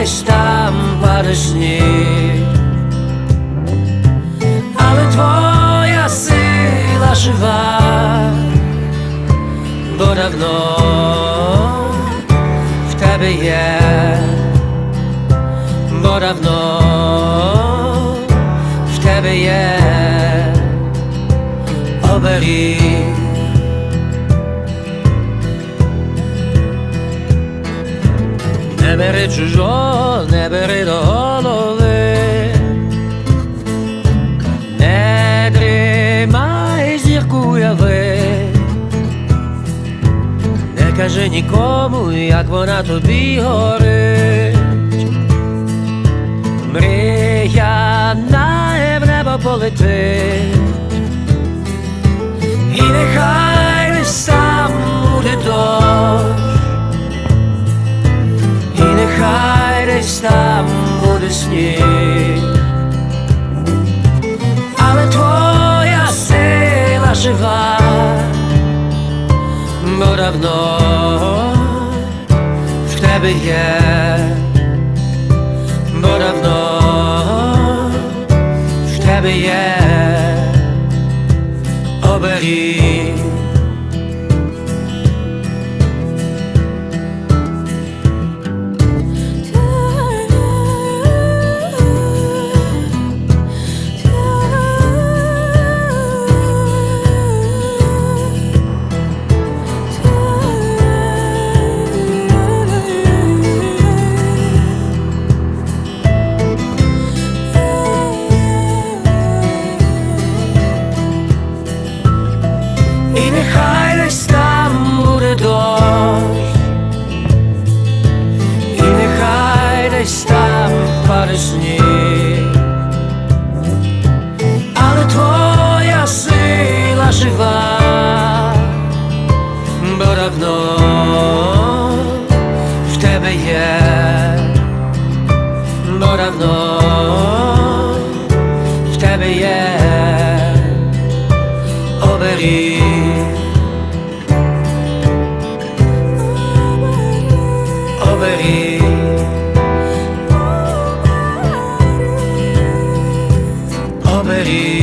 десь там паде сніг, але твоя сила жива, бо давно в тебе є бо давно в тебе є оберіг. Бери чужого, не бери до голови, не дрімай зірку уяви, не кажи нікому, як вона тобі горить. Мрія на в небо полетить, і нехай буде сніг, але твоя сила жива, бо давно в тебе є бо давно в тебе є оберіг. І нехай десь там буде дощ, і нехай десь там паде сніг, але твоя сила жива, бо давно в тебе є, бо давно в тебе є. Оберіг.